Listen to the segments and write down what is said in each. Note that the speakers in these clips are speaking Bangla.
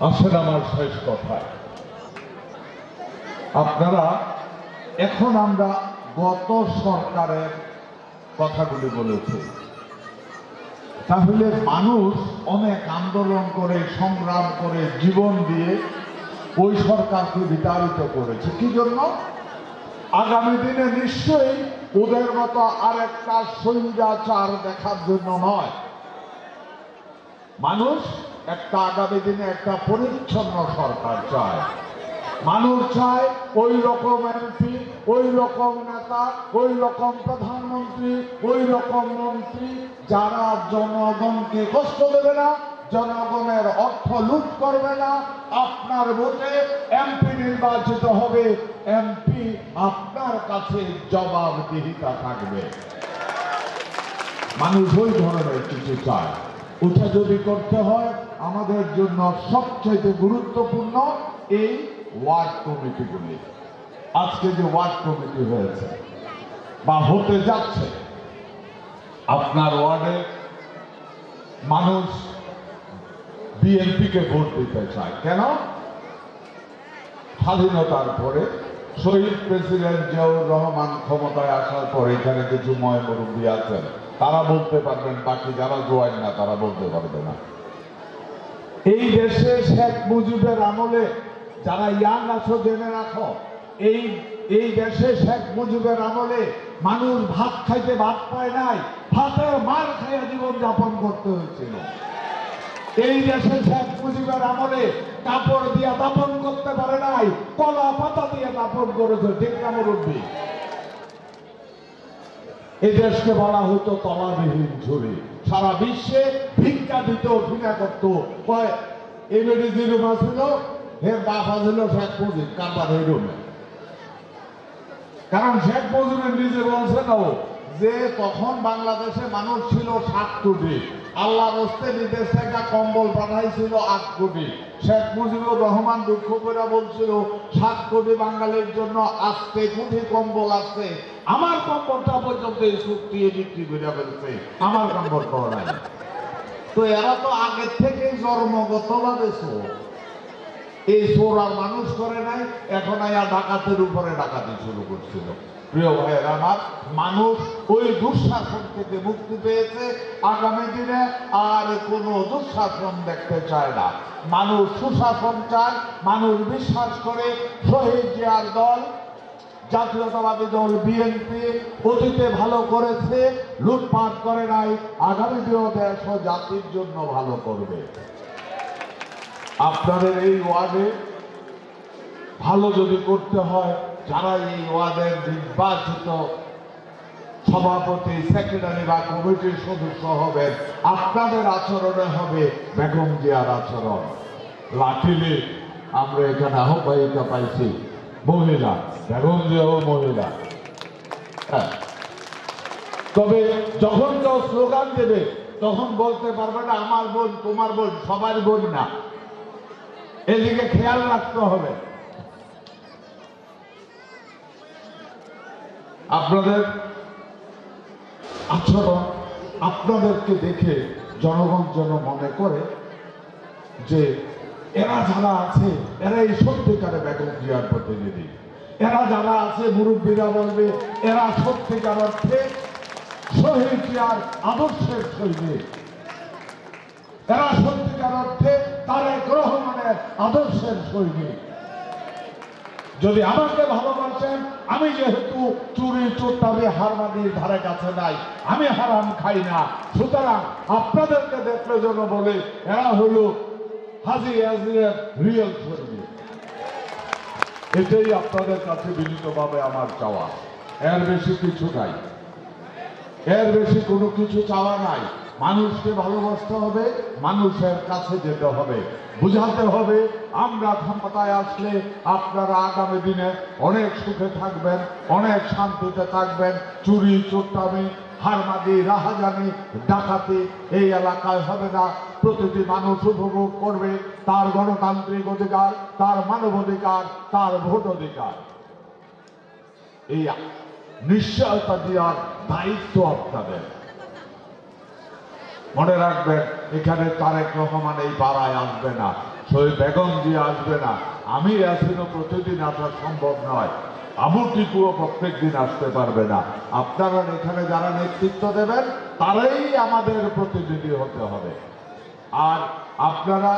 আসেন আমার শেষ কথায়। আপনারা, এখন আমরা গত সরকারের কথাগুলি বলেছি। তাহলে মানুষ অনেক আন্দোলন করে, সংগ্রাম করে, জীবন দিয়ে ওই সরকারকে বিতাড়িত করেছে। কি জন্য? আগামী দিনে নিশ্চয়ই ওদের মতো আরেকটা স্বৈরাচার দেখার জন্য নয়। মানুষ একটা আগামী দিনে একটা পরিচ্ছন্ন সরকার চায়। মানুষ চায় ওই রকম এমপি, ওই রকম নেতা, ওই রকম প্রধানমন্ত্রী, ওই রকম মন্ত্রী, যারা জনগণকে কষ্ট দেবে না, জনগণের অর্থ লুট করবে না, আপনার ভোটে এমপি নির্বাচিত হবে, এমপি আপনার কাছে জবাবদিহিতা থাকবে। মানুষ ওই ধরনের কিছু চায়। যদি করতে হয়, আমাদের জন্য সবচেয়ে গুরুত্বপূর্ণ এই ওয়ার্ড কমিটিগুলি। আজকে যে ওয়ার্ড কমিটি হয়েছে, বা হতে যাচ্ছে, আপনার ওয়ার্ডে মানুষ বিএনপিকে ভোট দিতে চায়। কেন? স্বাধীনতার পরে, শহীদ প্রেসিডেন্ট জিয়াউর রহমান ক্ষমতায় আসার পর এখানে কিছু ময় মুরব্বী আছেন। তারা বলতে পারবেন, বাকি যারা জোয়ান না, তারা বলতে পারবে না। এই দেশে শেখ মুজিবের আমলে যারা ইয়াং আছো, জেনে রাখো, এই এই দেশে শেখ মুজিবের আমলে মানুষ ভাত খাইতে ভাত পায় নাই, ভাতের মার খাইয়া জীবন যাপন করতে হয়েছিল। এই দেশে শেখ মুজিবের আমলে কাপড় দিয়া দাপন করতে পারে নাই, কলা পাতা দিয়ে দাপন করেছে, ঠিক না মুরব্বী? এই দেশকে বলা হতো তলাবিহীন ঝুড়ি। সারা বিশ্বে ভিক্ষা দিত ভিক্ষা করত। কয় রুম ছিল হে বাপ ছিল শেখ মুজিব, কারবার এই কারণ শেখ মুজিবের নিজে বলছে না যে তখন বাংলাদেশে মানুষ ছিল সাত কোটি আল্লাহ রস্তে বিদেশ থেকে কম্বল পাঠাইছিল আট কোটি। শেখ মুজিবুর রহমান দুঃখ করে বলছিল, সাত কোটি বাঙালির জন্য আজকে কোটি কম্বল আছে। আমার কম্বলটা পর্যন্ত এই চুক্তি বিক্রি করে ফেলছে। আমার কম্বল পাওয়া নাই। তো এরা তো আগের থেকেই জন্মগতভাবে চোর। এই চোর আর মানুষ করে নাই, এখন আয়া ডাকাতের উপরে ডাকাতি শুরু করছিল। প্রিয় ভাইয়ের, আমার মানুষ ওই দুঃশাসন থেকে মুক্তি পেয়েছে। আগামী দিনে আর কোনো দুঃশাসন দেখতে চায় না। মানুষ সুশাসন চায়, মানুষ বিশ্বাস করে, শহীদ জিয়ার দল, জাতীয়তাবাদী দল, বিএনপি অতীতে ভালো করেছে, লুটপাট করে নাই, আগামী দিনেও দেশ জাতির জন্য ভালো করবে। আপনাদের এই ওয়ার্ডে ভালো যদি করতে হয় যারা এই ওয়ার্ডের নির্বাচিত সভাপতি, সেক্রেটারি বা কমিটির সদস্য হবেন আপনাদের আচরণে হবে বেগম জিয়ার আচরণ। লাঠিলে আমরা এখানে আহ্বায়িকা পাইছি। মহিলা, বেগম জিয়াও মহিলা। হ্যাঁ। তবে যখন কেউ স্লোগান দেবে, তখন বলতে পারবে না, আমার বোন, তোমার বোন, সবার বোন না। এদিকে খেয়াল রাখতে হবে। আপনাদের আচরণ আপনাদেরকে দেখে জনগণ যেন মনে করে যে এরা যারা আছে এরাই সত্যিকারে বেগম জিয়ার প্রতিনিধি। এরা যারা আছে, মুরব্বীরা বলবে, এরা সত্যিকার অর্থে শহীদ জিয়ার আদর্শের সৈনিক। এরা সত্যিকার অর্থে তারেক রহমানের আদর্শের সৈনিক। যদি আমাকে ভালোবাসেন আমি যেহেতু চুরি চোরটারি হারমানির ধারে কাছে নাই, আমি হারাম খাই না। সুতরাং আপনাদেরকে দেখলে যেন বলে, এরা হলো হাজি রিয়েল সৈনিক এটাই আপনাদের কাছে বিনীতভাবে আমার চাওয়া। এর বেশি কিছু নাই। এর বেশি কোনো কিছু চাওয়া নাই। মানুষকে ভালোবাসতে হবে, মানুষের কাছে যেতে হবে। বুঝাতে হবে, আমরা ক্ষমতায় আসলে আপনারা আগামী দিনে অনেক সুখে থাকবেন, অনেক শান্তিতে থাকবেন। চুরি চোট্টামি হারমাদি, রাহাজানি, ডাকাতি এই এলাকায় হবে না। প্রতিটি মানুষ উপভোগ করবে তার গণতান্ত্রিক অধিকার, তার মানব অধিকার তার ভোট অধিকার এই নিশ্চয়তা দেওয়ার দায়িত্ব আপনাদের। মনে রাখবেন, এখানে তারেক রহমান এই পাড়ায় আসবে না শহীদ বেগম জি আসবে না, আমি আসিনও প্রতিদিন আসা সম্ভব নয়। আবু টিকুও প্রত্যেক দিন আসতে পারবে না। আপনারা এখানে যারা নেতৃত্ব দেবেন, তারাই আমাদের প্রতিনিধি হতে হবে। আর আপনারা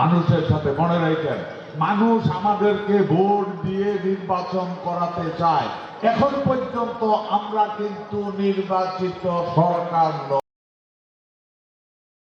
মানুষের সাথে মনে রাখেন, মানুষ আমাদেরকে ভোট দিয়ে নির্বাচন করাতে চায়। এখন পর্যন্ত আমরা কিন্তু নির্বাচিত সরকার